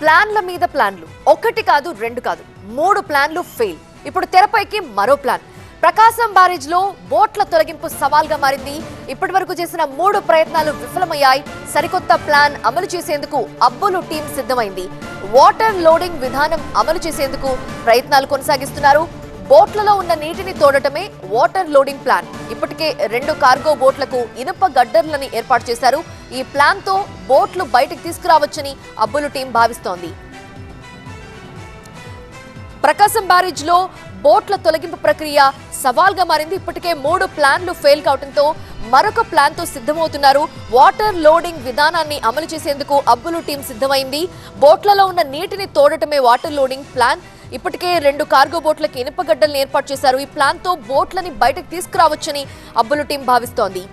ప్లాన్ల మీద ప్లాన్లు. ఒకటి కాదు రెండు కాదు మూడు ప్లాన్లు ఫెయిల్ ఇప్పుడు తెరపైకి మరో ప్లాన్. ప్రకాశం బ్యారేజ్లో బోట్ల తొలగింపు సవాల్గా మారింది. ఇప్పటి వరకు చేసిన మూడు ప్రయత్నాలు విఫలమయ్యాయి. సరికొత్త ప్లాన్ అమలు చేసేందుకు అబ్బులు టీం సిద్ధమైంది. వాటర్ లోడింగ్ విధానం అమలు చేసేందుకు ప్రయత్నాలు కొనసాగిస్తున్నారు. బోట్లలో ఉన్న నీటిని తోడటమే వాటర్ లోడింగ్ ప్లాన్. ఇప్పటికే రెండు కార్గో బోట్లకు ఇనుప గడ్డర్లని ఏర్పాటు చేశారు. ఈ ప్లాన్తో బోట్లు బయటకు తీసుకురావచ్చని అబ్బులు టీం భావిస్తోంది. ప్రకాశం బ్యారేజ్లో బోట్ల తొలగింపు ప్రక్రియ సవాల్గా మారింది. ఇప్పటికే మూడు ప్లాన్లు ఫెయిల్ కావడంతో మరొక ప్లాన్తో సిద్ధమవుతున్నారు. వాటర్ లోడింగ్ విధానాన్ని అమలు చేసేందుకు అబ్బులు టీం సిద్ధమైంది. బోట్లలో ఉన్న నీటిని తోడటమే వాటర్ లోడింగ్ ప్లాన్. ఇప్పటికే రెండు కార్గో బోట్లకి ఇనుపగడ్డలను ఏర్పాటు చేశారు. ఈ ప్లాన్తో బోట్లని బయటకు తీసుకురావచ్చని అబ్బులు టీం భావిస్తోంది.